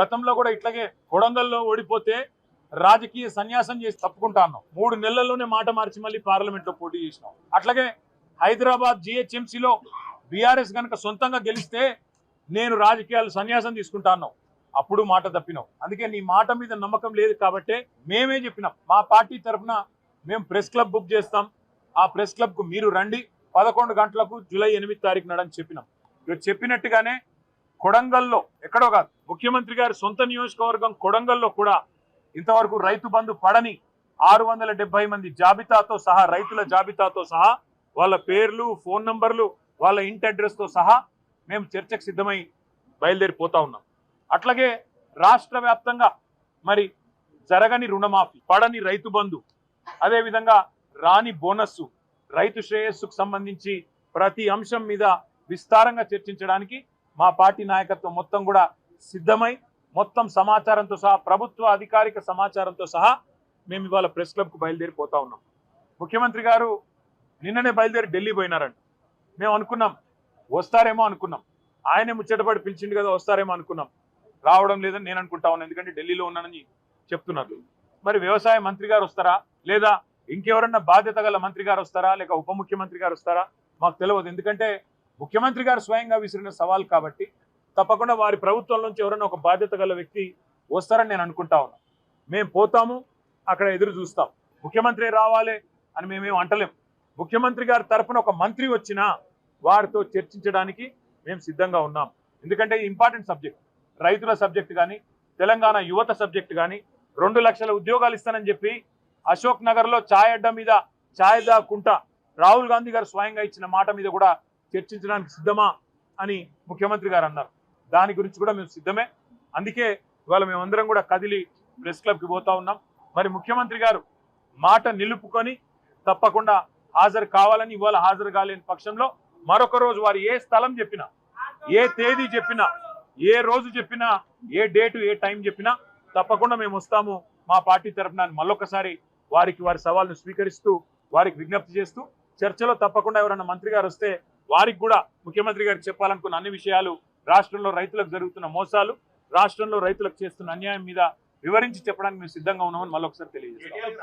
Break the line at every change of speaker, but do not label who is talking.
గతంలో కూడా ఇట్లాగే కొడంగల్లో ఓడిపోతే రాజకీయ సన్యాసం చేసి తప్పుకుంటా అన్నాం మూడు నెలల్లోనే మాట మార్చి మళ్ళీ పార్లమెంట్లో పోటీ చేసినాం. అట్లాగే హైదరాబాద్ జిహెచ్ఎంసీలో బీఆర్ఎస్ కనుక సొంతంగా గెలిస్తే నేను రాజకీయాలు సన్యాసం తీసుకుంటా అప్పుడు మాట తప్పినాం. అందుకే నీ మాట మీద నమ్మకం లేదు కాబట్టే మేమే చెప్పినాం. మా పార్టీ తరఫున మేము ప్రెస్ క్లబ్ బుక్ చేస్తాం. ఆ ప్రెస్ క్లబ్కు మీరు రండి. పదకొండు గంటలకు జూలై ఎనిమిది తారీఖు నాడని చెప్పినాం. ఇక చెప్పినట్టుగానే కొడంగల్లో ఎక్కడో కాదు ముఖ్యమంత్రి గారి సొంత నియోజకవర్గం కొడంగల్లో కూడా ఇంతవరకు రైతు బంధు పడని ఆరు వందల మంది జాబితాతో సహా రైతుల జాబితాతో సహా వాళ్ళ పేర్లు ఫోన్ నంబర్లు వాళ్ళ ఇంటి అడ్రస్తో సహా మేము చర్చకు సిద్ధమై బయలుదేరిపోతా ఉన్నాం. అట్లాగే రాష్ట్ర వ్యాప్తంగా మరి జరగని రుణమాఫీ పడని రైతు బంధు అదేవిధంగా రాని బోనస్సు రైతు శ్రేయస్సుకు సంబంధించి ప్రతి అంశం మీద విస్తారంగా చర్చించడానికి మా పార్టీ నాయకత్వం మొత్తం కూడా సిద్ధమై మొత్తం సమాచారంతో సహా ప్రభుత్వ అధికారిక సమాచారంతో సహా మేము ఇవాళ ప్రెస్ క్లబ్కు బయలుదేరిపోతా ఉన్నాం. ముఖ్యమంత్రి గారు నిన్ననే బయలుదేరి ఢిల్లీ పోయినారంట. మేము అనుకున్నాం వస్తారేమో అనుకున్నాం. ఆయనే ముచ్చటపడి పిలిచిండు కదా వస్తారేమో అనుకున్నాం. రావడం లేదని నేను అనుకుంటా ఉన్నాను ఎందుకంటే ఢిల్లీలో ఉన్నానని చెప్తున్నారు. మరి వ్యవసాయ మంత్రి గారు వస్తారా? లేదా ఇంకెవరన్నా బాధ్యత గల మంత్రి గారు వస్తారా? లేక ఉప ముఖ్యమంత్రి గారు వస్తారా? మాకు తెలియదు ఎందుకంటే ముఖ్యమంత్రి గారు స్వయంగా విసిరిన సవాల్ కాబట్టి తప్పకుండా వారి ప్రభుత్వం నుంచి ఎవరైనా ఒక బాధ్యత గల వ్యక్తి వస్తారని నేను అనుకుంటా ఉన్నా. మేము పోతాము అక్కడ ఎదురు చూస్తాం. ముఖ్యమంత్రి రావాలి అని మేమేం అంటలేం. ముఖ్యమంత్రి గారి తరపున ఒక మంత్రి వచ్చినా వారితో చర్చించడానికి మేము సిద్ధంగా ఉన్నాం. ఎందుకంటే ఇంపార్టెంట్ సబ్జెక్ట్ రైతుల సబ్జెక్ట్ కానీ తెలంగాణ యువత సబ్జెక్ట్ కానీ రెండు లక్షల ఉద్యోగాలు ఇస్తానని చెప్పి అశోక్ నగర్లో ఛాయ్ అడ్డ మీద ఛాయ్ దాకుంటా రాహుల్ గాంధీ గారు స్వయంగా ఇచ్చిన మాట మీద కూడా చర్చించడానికి సిద్ధమా అని ముఖ్యమంత్రి గారు అన్నారు. దాని గురించి కూడా మేము సిద్ధమే. అందుకే ఇవాళ మేమందరం కూడా కదిలి ప్రెస్ క్లబ్కి పోతా ఉన్నాం. మరి ముఖ్యమంత్రి గారు మాట నిలుపుకొని తప్పకుండా హాజరు కావాలని ఇవాళ హాజరు కాలేని పక్షంలో మరొక రోజు వారు ఏ స్థలం చెప్పినా ఏ తేదీ చెప్పినా ఏ రోజు చెప్పినా ఏ డేటు ఏ టైం చెప్పినా తప్పకుండా మేము వస్తాము. మా పార్టీ తరఫున మళ్ళొకసారి వారికి వారి సవాల్ను స్వీకరిస్తూ వారికి విజ్ఞప్తి చేస్తూ చర్చలో తప్పకుండా ఎవరైనా మంత్రి గారు వస్తే వారికి కూడా ముఖ్యమంత్రి గారికి చెప్పాలనుకున్న అన్ని విషయాలు రాష్ట్రంలో రైతులకు జరుగుతున్న మోసాలు రాష్ట్రంలో రైతులకు చేస్తున్న అన్యాయం మీద వివరించి చెప్పడానికి మేము సిద్ధంగా ఉన్నామని మళ్ళొకసారి తెలియజేస్తాం.